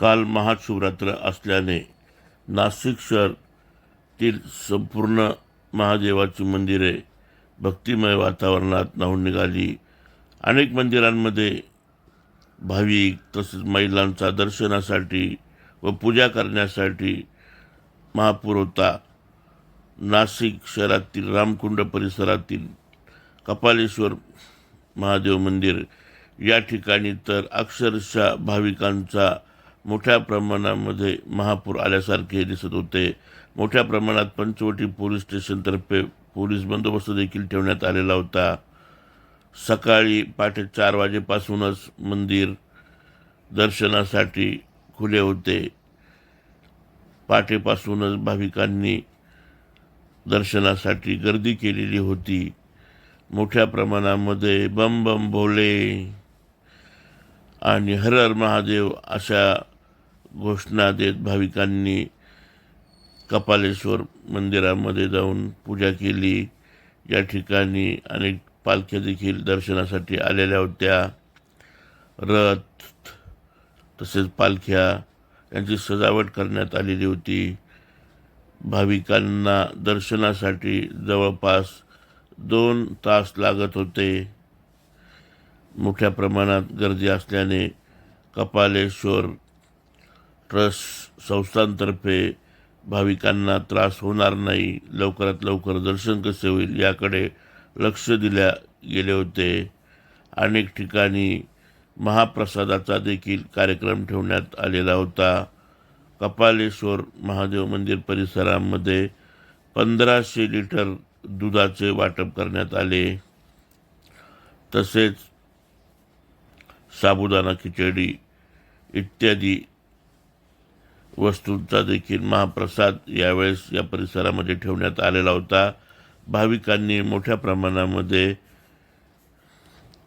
काल महाशिवरात्र असल्याने नाशिक शहरातील संपूर्ण महादेवाची मंदिरे भक्तिमय वातावरणात नाहून निघाली. अनेक मंदिरांमध्ये भाविक तसेच महिलांचा दर्शनासाठी व पूजा करण्यासाठी महापूर होता. नाशिक शहरातील रामकुंड परिसरातील कपालेश्वर महादेव मंदिर या ठिकाणी तर अक्षरशः भाविकांचा मोठ्या प्रमाणामध्ये महापूर आल्यासारखे दिसत होते. मोठ्या प्रमाणात पंचवटी पोलीस स्टेशनतर्फे पोलीस बंदोबस्त देखील ठेवण्यात आलेला होता. सकाळी पहाटे चार वाजेपासूनच मंदिर दर्शनासाठी खुले होते. पहाटेपासूनच भाविकांनी दर्शनासाठी गर्दी केलेली होती. मोठ्या प्रमाणामध्ये बम बम भोले आणि हर हर महादेव अशा घोषणा देत भाविकांनी कपालेश्वर मंदिरामध्ये जाऊन पूजा केली. या ठिकाणी अनेक पालख्या देखील दर्शनासाठी आलेल्या होत्या. रथ तसेच पालख्या यांची सजावट करण्यात आलेली होती. भाविकांना दर्शनासाठी जवळपास दोन तास लागत होते. मोठ्या प्रमाणात गर्दी असल्याने कपालेश्वर ट्रस्ट संस्थांतर्फे भाविकांना त्रास होणार नाही लवकरात लवकर दर्शन कसे होईल याकडे लक्ष दिल्या गेले होते. अनेक ठिकाणी महाप्रसादाचा देखील कार्यक्रम ठेवण्यात आलेला होता. कपालेश्वर महादेव मंदिर परिसरामध्ये पंधराशे लिटर दुधाचे वाटप करण्यात आले. तसेच साबुदाणा खिचडी इत्यादी वस्तूंचा देखील महाप्रसाद यावेळेस या परिसरामध्ये ठेवण्यात आलेला होता. भाविकांनी मोठ्या प्रमाणामध्ये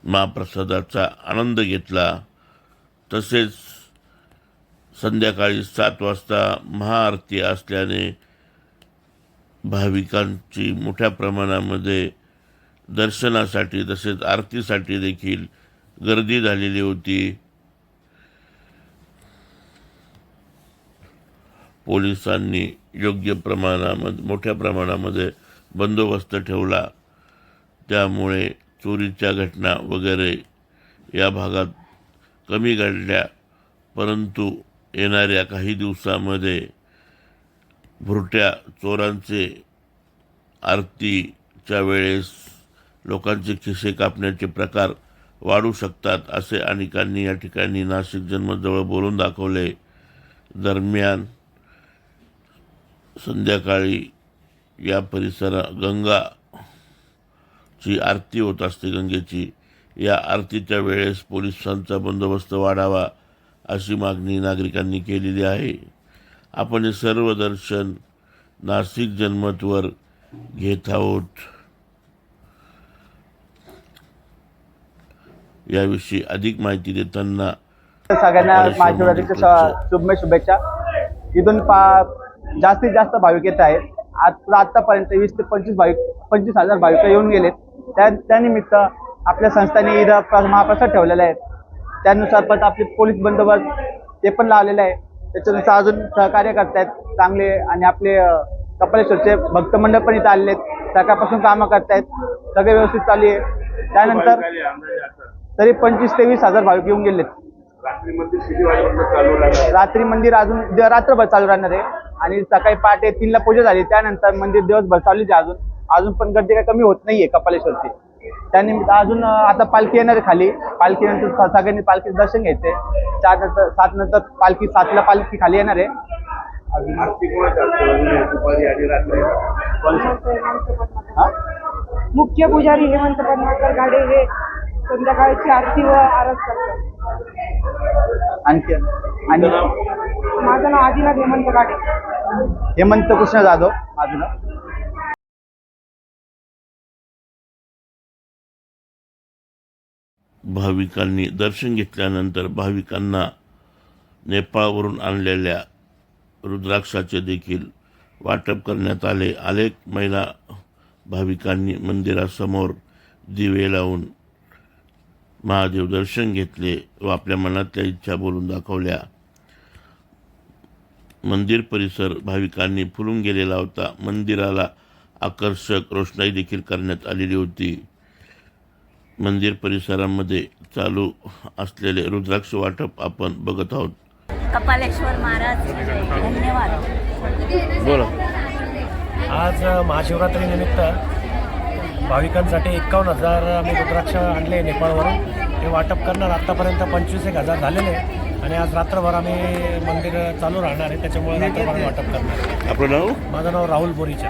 महाप्रसादाचा आनंद घेतला. तसेच संध्याकाळी सात वाजता महाआरती असल्याने भाविकांची मोठ्या प्रमाणामध्ये दर्शनासाठी तसेच आरतीसाठी देखील गर्दी झालेली होती. पोलिसांनी योग्य प्रमाणामध्ये मोठ्या प्रमाणामध्ये बंदोबस्त ठेवला. त्यामुळे चोरीच्या घटना वगैरे या भागात कमी घडल्या. परंतु येणाऱ्या काही दिवसामध्ये भुरट्या चोरांचे आरतीच्या वेळेस लोकांचे खिसे कापण्याचे प्रकार वाढू शकतात असे अनेकांनी या ठिकाणी नाशिक जन्मजवळ बोलून दाखवले. दरम्यान संध्याकाळी या परिसरा गंगाची आरती होत असते गंगेची. या आरतीच्या वेळेस पोलिसांचा बंदोबस्त वाढावा अशी मागणी नागरिकांनी केलेली आहे. आपण हे सर्व दर्शन नाशिक जनमतवर घेत आहोत. याविषयी अधिक माहिती देताना सगळ्यांना शुभमय शुभेच्छा. इथून पा जास्तीत जास्त भाविक येत आहेत. आज आतापर्यंत वीस ते पंचवीस भाविक पंचवीस हजार भाविक येऊन गेलेत. त्या त्यानिमित्त आपल्या संस्थांनी इथं प्र- महाप्रसाद ठेवलेला आहे. त्यानुसार पण आपले पोलीस बंदोबस्त ते पण लावलेले आहे. त्याच्यानुसार अजून सहकार्य करतायत चांगले आणि आपले कपालेश्वरचे भक्त मंडळ पण इथं आलेले आहेत. सकाळपासून कामं करतायत. सगळे व्यवस्थित चालू आहे. त्यानंतर तरी पंचवीस ते वीस हजार भाविक येऊन गेलेत. रात्री मंदिर अजून रात्रभर चालू राहणार आहे. आणि सकाळी पहाटे तीनला पूजा झाली. त्यानंतर मंदिर दिवसभर चालूच आहे अजून. अजून पण गर्दी काही कमी होत नाहीये कपालेश्वरची. त्यानिमित्त अजून आता पालखी येणार आहे खाली. पालखी नंतर स- सगळ्यांनी पालखीचं दर्शन घ्यायचंय चार नंतर सात नंतर पालखी सातला पालखी खाली येणार आहे. हा? मुख्य पुजारी हेमंत पद्माकर गाडे हे संध्याकाळची आरती व आरत करतात. आणखी? आणि माझं नाव आदिनाथ हेमंत गाडे. हेमंत कृष्ण जाधव. अजून भाविकांनी दर्शन घेतल्यानंतर भाविकांना नेपाळवरून आणलेल्या रुद्राक्षाचे देखील वाटप करण्यात आले. अनेक महिला भाविकांनी मंदिरासमोर दिवे लावून महादेव दर्शन घेतले व आपल्या मनातल्या इच्छा बोलून दाखवल्या. मंदिर परिसर भाविकांनी फुलून गेलेला होता. मंदिराला आकर्षक रोषणाई देखील करण्यात आलेली होती. मंदिर परिसरामध्ये चालू असलेले रुद्राक्ष वाटप आपण बघत आहोत. कपालेश्वर महाराज धन्यवाद. बोला. आज महाशिवरात्रीनिमित्त भाविकांसाठी एक्कावन्न हजार आम्ही रुद्राक्ष आणले नेपाळवरून. हे वाटप करणार आत्तापर्यंत पंचवीस एक हजार झालेले. आहे. आणि आज रात्रभर आम्ही मंदिर चालू राहणार आहे त्याच्यामुळे रात्रभर वाटप करणार आपलं नाव? माझं नाव राहुल बोरीचा.